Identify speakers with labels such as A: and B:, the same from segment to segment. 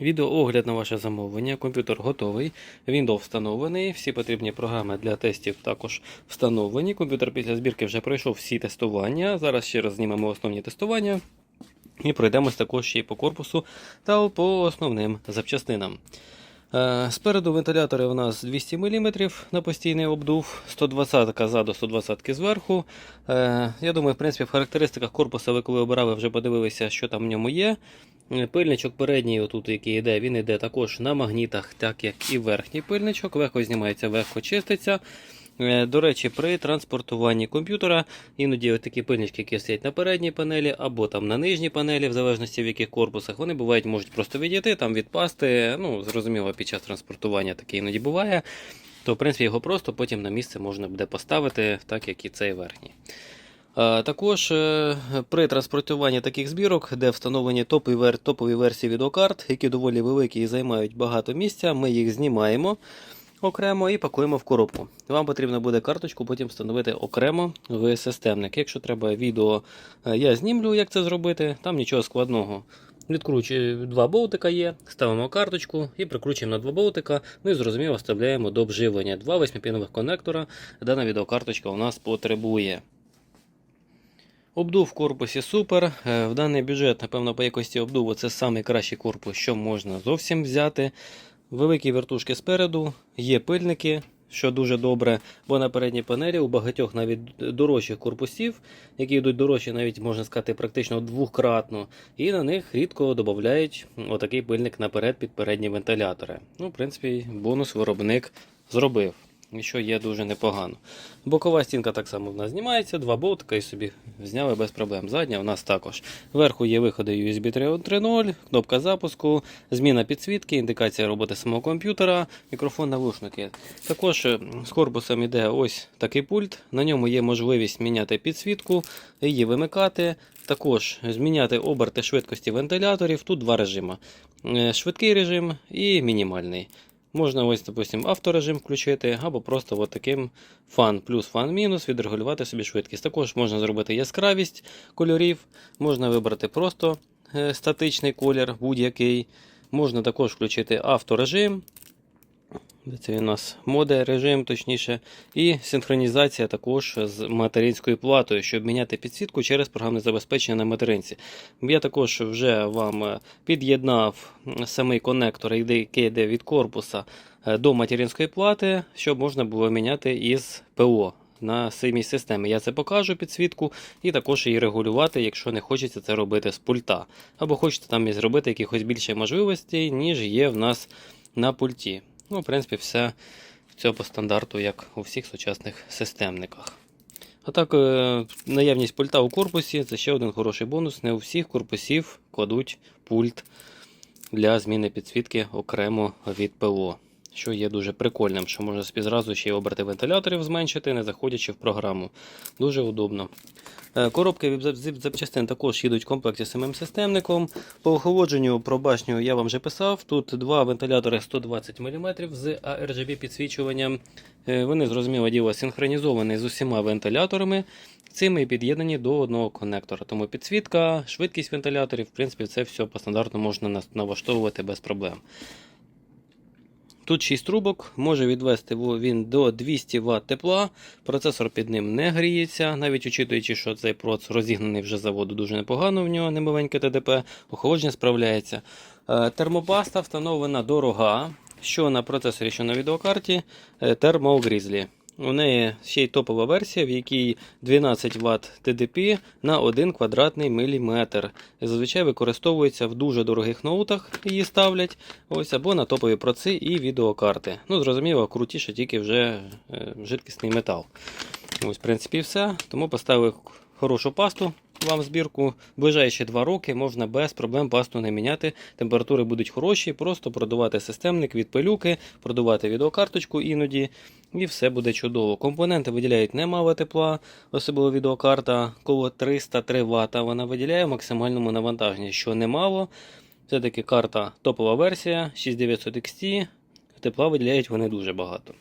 A: Відеоогляд на ваше замовлення. Комп'ютер готовий. Windows встановлений. Всі потрібні програми для тестів також встановлені. Комп'ютер після збірки вже пройшов всі тестування. Зараз ще раз знімемо основні тестування. І пройдемось також ще й по корпусу та по основним запчастинам. Е, Спереду вентилятори у нас 200 мм на постійний обдув, 120 ззаду, 120 зверху. Е, Я думаю, в принципі, в характеристиках корпуса ви коли обирали, вже подивилися, що там в ньому є. Е, Пильничок передній, отут, який йде, він йде також на магнітах, так як і верхній пильничок. Легко знімається, легко чиститься. Е, До речі, при транспортуванні комп'ютера іноді от такі пильнички, які стоять на передній панелі або там на нижній панелі, в залежності в яких корпусах, вони бувають, можуть просто відійти, там відпасти. Ну, зрозуміло, під час транспортування таке іноді буває. То, в принципі, його просто потім на місце можна буде поставити, так як і цей верхній. Також е, при транспортуванні таких збірок, де встановлені топові версії відеокарт, які доволі великі і займають багато місця, ми їх знімаємо окремо і пакуємо в коробку. Вам потрібно буде карточку потім встановити окремо в системник. Якщо треба відео, е, я знімлю, як це зробити, там нічого складного. Відкручую два болтика є, ставимо карточку і прикручуємо на два болтика. Ну і зрозуміло вставляємо до обживлення. Два восьмипінових конектора. Дана відеокарточка у нас потребує. Обдув в корпусі супер. Е, В даний бюджет, напевно, по якості обдуву це найкращий корпус, що можна зовсім взяти. Великі вертушки спереду, є пильники, що дуже добре, бо на передній панелі у багатьох навіть дорожчих корпусів, які йдуть дорожчі, навіть можна сказати, практично двократно, і на них рідко додають отакий пильник наперед під передні вентилятори. Ну, в принципі, бонус виробник зробив. Що є дуже непогано. Бокова стінка так само в нас знімається, два болтика і собі зняли без проблем. Задня у нас також. Вверху є виходи USB 3.0, кнопка запуску, зміна підсвітки, індикація роботи самого комп'ютера, мікрофон навушники. Також е, з корпусом іде ось такий пульт. На ньому є можливість міняти підсвітку, її вимикати. Також зміняти оберти швидкості вентиляторів. Тут два режими: Е, швидкий режим і мінімальний. Можна ось, допустим, авторежим включити, або просто от таким фан плюс фан мінус відрегулювати собі швидкість. Також можна зробити яскравість кольорів, можна вибрати просто е, статичний колір будь-який. Можна також включити авторежим. Це у нас моде режим, точніше, і синхронізація також з материнською платою, щоб міняти підсвітку через програмне забезпечення на материнці. Я також вже вам е, під'єднав самий конектор, який йде від корпуса е, до материнської плати, щоб можна було міняти із ПО. На самій системі я це покажу підсвітку, і також її регулювати, якщо не хочеться це робити з пульта. Або хочете там і зробити якихось більше можливостей, ніж є в нас на пульті. Ну, в принципі, все все по стандарту, як у всіх сучасних системниках. А так, е, наявність пульта у корпусі це ще один хороший бонус. Не у всіх корпусів кладуть пульт для зміни підсвітки окремо від ПО. Що є дуже прикольним, що можна собі зразу ще й оберти вентиляторів зменшити, не заходячи в програму. Дуже удобно. Е, Коробки запчастин також їдуть в комплекті з самим системником. По охолодженню про башню я вам вже писав. Тут два вентилятори 120 мм з ARGB підсвічуванням. Е, Вони, зрозуміло діло, синхронізовані з усіма вентиляторами. Цими під'єднані до одного конектора. Тому підсвітка, швидкість вентиляторів, в принципі, це все по стандарту можна налаштовувати без проблем. Тут 6 трубок, може відвести він до 200 Вт тепла. Процесор під ним не гріється, навіть учитуючи, що цей проц розігнаний вже заводу дуже непогано, в нього немаленьке ТДП, охолодження справляється. Е, Термопаста встановлена дорога, що на процесорі, що на відеокарті, е, Grizzly. У неї ще й топова версія, в якій 12 Вт ТДП на 1 квадратний міліметр. Зазвичай використовується в дуже дорогих ноутах, її ставлять, ось або на топові проци і відеокарти. Ну, зрозуміло, крутіше тільки вже е, жидкісний метал. Ось, в принципі, все. Тому поставив хорошу пасту вам збірку. Ближайші 2 роки можна без проблем пасту не міняти. Температури будуть хороші, просто продувати системник від пилюки, продувати відеокарточку іноді, і все буде чудово. Компоненти виділяють немало тепла, особливо відеокарта, коло 303 Вт. Вона виділяє в максимальному навантаженні, що немало. Все-таки карта топова версія 6900 XT. Тепла виділяють вони дуже багато.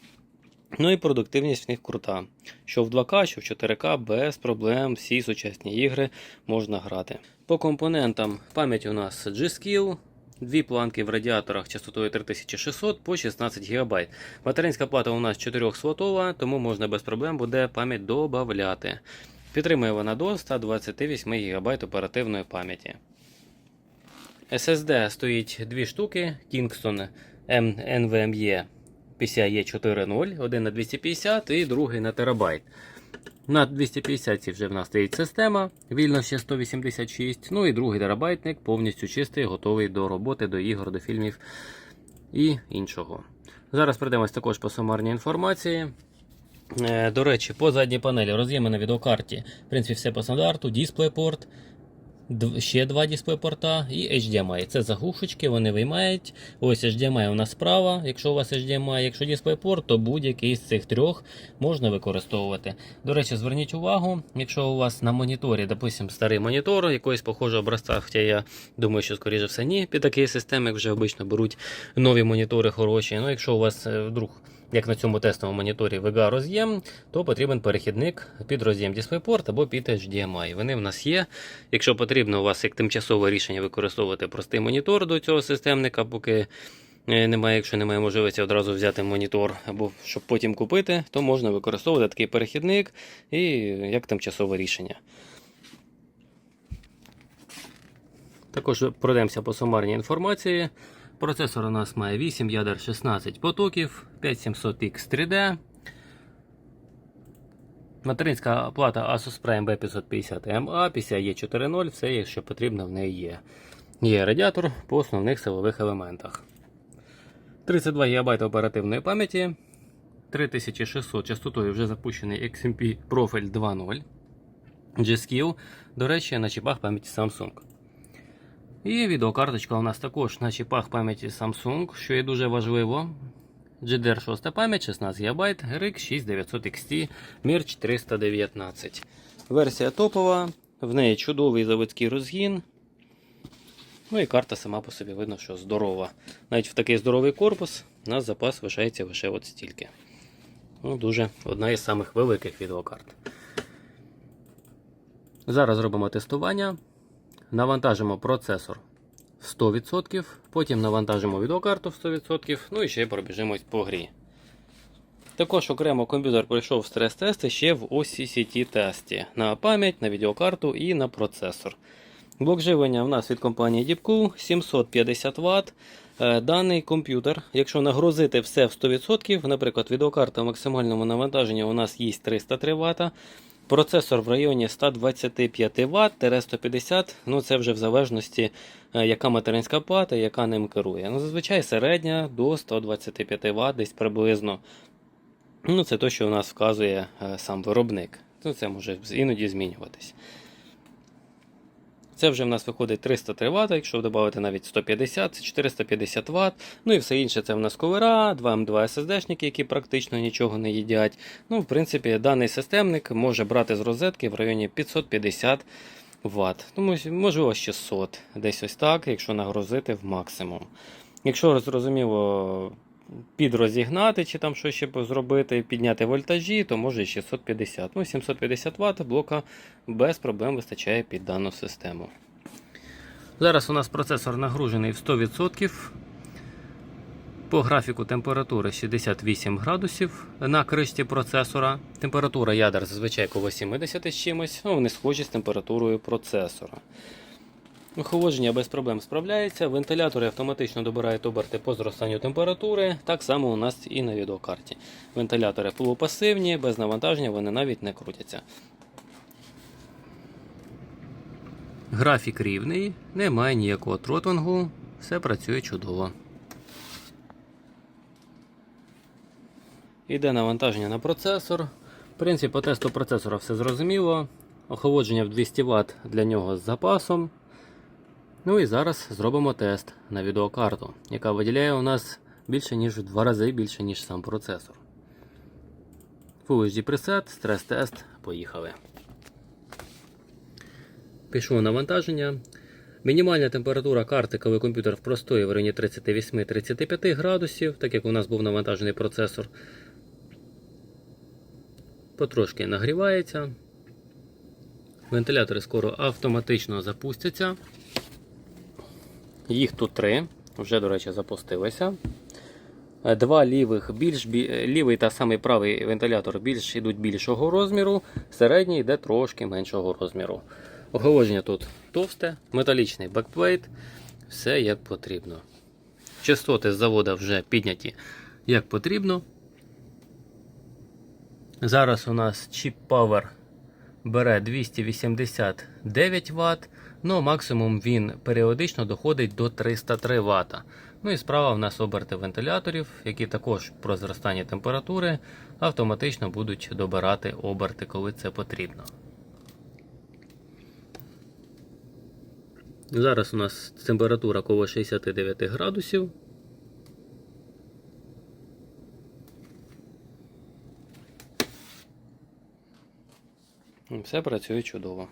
A: Ну і продуктивність в них крута. Що в 2К, що в 4К, без проблем всі сучасні ігри можна грати. По компонентам пам'ять у нас G-Skill, дві планки в радіаторах частотою 3600 по 16 ГБ. Материнська плата у нас 4 слотова, тому можна без проблем буде пам'ять додати. Підтримує вона до 128 ГБ оперативної пам'яті. SSD стоїть дві штуки Kingston NVMe PCIe 4.0, один на 250 і другий на терабайт. На 250 вже в нас стоїть система, вільно ще 186, ну і другий терабайтник повністю чистий, готовий до роботи, до ігор, до фільмів і іншого. Зараз пройдемось також по сумарній інформації. Е, До речі, по задній панелі роз'єми на відеокарті. В принципі, все по стандарту, дв- ще два DisplayPort і HDMI. Це заглушечки, вони виймають. Ось HDMI у нас справа, якщо у вас HDMI, якщо DisplayPort, то будь-який з цих трьох можна використовувати. До речі, зверніть увагу, якщо у вас на моніторі, допустим, старий монітор, якоїсь похожого образця, хоча я думаю, що скоріше все ні, під такі системи вже обично беруть нові монітори хороші. Ну, якщо у вас е, вдруг як на цьому тестовому моніторі VGA роз'єм, то потрібен перехідник під роз'єм DisplayPort або під HDMI. Вони в нас є. Якщо потрібно у вас як тимчасове рішення використовувати простий монітор до цього системника, поки е, немає, якщо немає можливості одразу взяти монітор або щоб потім купити, то можна використовувати такий перехідник і як тимчасове рішення. Також пройдемося по сумарній інформації. Процесор у нас має 8 ядер 16 потоків, 5700X 3D. Материнська плата Asus Prime B550MA, PCIe 4.0, все, якщо потрібно, в неї є. Є радіатор по основних силових елементах. 32 ГБ оперативної пам'яті. 3600 частотою вже запущений XMP Profile 2.0. G-Skill, до речі, на чіпах пам'яті Samsung. І відеокарточка у нас також на чіпах пам'яті Samsung, що є дуже важливо. GDR6 пам'ять 16 ГБ, RX 6900 XT, Mir 419. Версія топова, в неї чудовий заводський розгін. Ну і карта сама по собі видно, що здорова. Навіть в такий здоровий корпус у нас запас лишається лише от стільки. Ну, Дуже одна із самих великих відеокарт. Зараз зробимо тестування. Навантажимо процесор 100%, потім навантажимо відеокарту 100%, ну і ще пробіжимось по грі. Також окремо комп'ютер пройшов стрес-тести ще в OCCT тесті на пам'ять, на відеокарту і на процесор. Блок живлення в нас від компанії Deepcool 750 Вт. Даний комп'ютер, якщо нагрузити все в 100%, наприклад, відеокарта в максимальному навантаженні у нас їсть 303 Вт. Процесор в районі 125 Вт 150 ну це вже в залежності, е, яка материнська плата, яка ним керує. Ну, Зазвичай середня до 125 Вт десь приблизно. Ну, Це те, що у нас вказує е, сам виробник. Ну, Це може іноді змінюватись. Це вже в нас виходить 303 Вт, якщо додати навіть 150, це 450 Вт. Ну і все інше це в нас ковера, 2М2 SSD-шники, які практично нічого не їдять. Ну, в принципі, даний системник може брати з розетки в районі 550 Вт. Тому, можливо, 600, десь ось так, якщо нагрузити в максимум. Якщо зрозуміло, підрозігнати чи там щось ще зробити, підняти вольтажі, то може 650. Ну, 750 Вт блока без проблем вистачає під дану систему. Зараз у нас процесор нагружений в 100%. По графіку температури 68 градусів на кришті процесора. Температура ядер зазвичай коло 70 з чимось, ну, вони схожі з температурою процесора. Охолодження без проблем справляється. Вентилятори автоматично добирають оберти по зростанню температури. Так само у нас і на відеокарті. Вентилятори полупасивні, без навантаження вони навіть не крутяться. Графік рівний, немає ніякого тротлингу, все працює чудово. Іде навантаження на процесор. В принципі, по тесту процесора все зрозуміло. Охолодження в 200 Вт для нього з запасом. Ну і зараз зробимо тест на відеокарту, яка виділяє у нас більше ніж в два рази більше, ніж сам процесор. Full HD preset, стрес-тест, поїхали. Пішло навантаження. Мінімальна температура карти, коли комп'ютер в простої в районі 38-35 градусів, так як у нас був навантажений процесор. Потрошки нагрівається. Вентилятори скоро автоматично запустяться. Їх тут три. Вже, до речі, запустилися. Е, Два лівих, більш бі- е, лівий та самий правий вентилятор більш йдуть більшого розміру, середній йде трошки меншого розміру. Охолодження тут товсте, металічний бекплейт, все як потрібно. Частоти з заводу вже підняті як потрібно. Зараз у нас Chip Power бере 289 Вт, ну максимум він періодично доходить до 303 Вт. Ну і справа в нас оберти вентиляторів, які також про зростання температури автоматично будуть добирати оберти, коли це потрібно. Зараз у нас температура коло 69 градусів. Все працює чудово.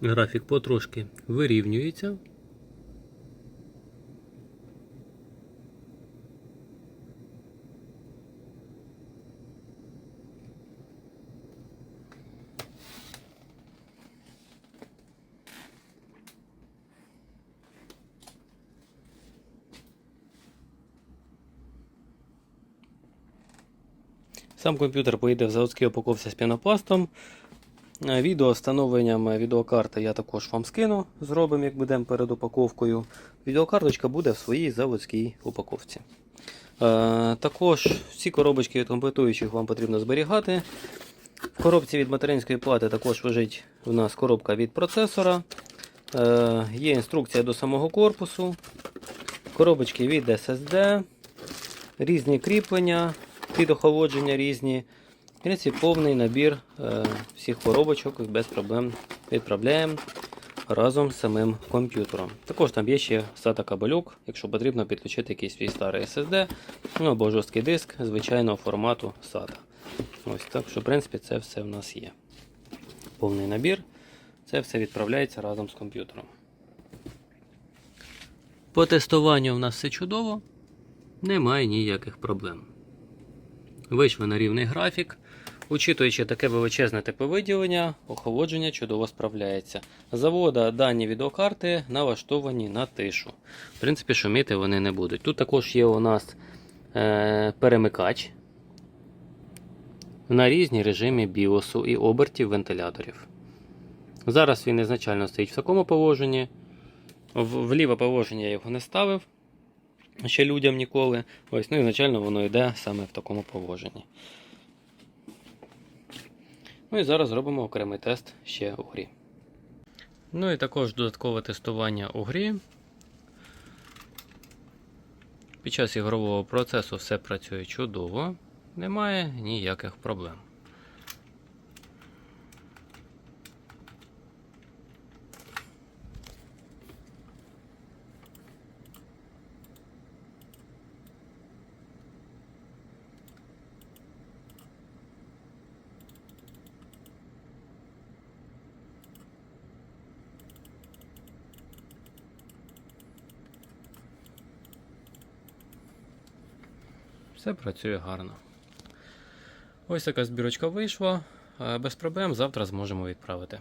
A: Графік потрошки вирівнюється. Сам комп'ютер поїде в заводській упаковці з пінопластом. Е, Відео з встановленням відеокарти я також вам скину. Зробимо, як будемо перед упаковкою. Відеокарточка буде в своїй заводській упаковці. Е, також всі коробочки від комплектуючих вам потрібно зберігати. В коробці від материнської плати також лежить у нас коробка від процесора. Е, є інструкція до самого корпусу. Коробочки від SSD, різні кріплення під охолодження різні. Принципі, повний набір е, всіх коробочок без проблем відправляємо разом з самим комп'ютером. Також там є ще SATA кабелюк, якщо потрібно підключити якийсь свій старий SSD ну, або жорсткий диск звичайного формату SATA. Ось так що, в принципі, це все в нас є. Повний набір. Це все відправляється разом з комп'ютером. По тестуванню в нас все чудово, немає ніяких проблем. Вийшли на рівний графік. Учитуючи таке величезне тепловиділення, охолодження чудово справляється. Завода дані відеокарти налаштовані на тишу. В принципі, шуміти вони не будуть. Тут також є у нас е, перемикач на різні режимі біосу і обертів вентиляторів. Зараз він ізначально стоїть в такому положенні. В, ліве положення я його не ставив ще людям ніколи. Ось, ну і звичайно воно йде саме в такому положенні. Ну і зараз зробимо окремий тест ще у грі. Ну і також додаткове тестування у грі. Під час ігрового процесу все працює чудово, немає ніяких проблем. Все працює гарно. Ось така збірочка вийшла. Е, Без проблем завтра зможемо відправити.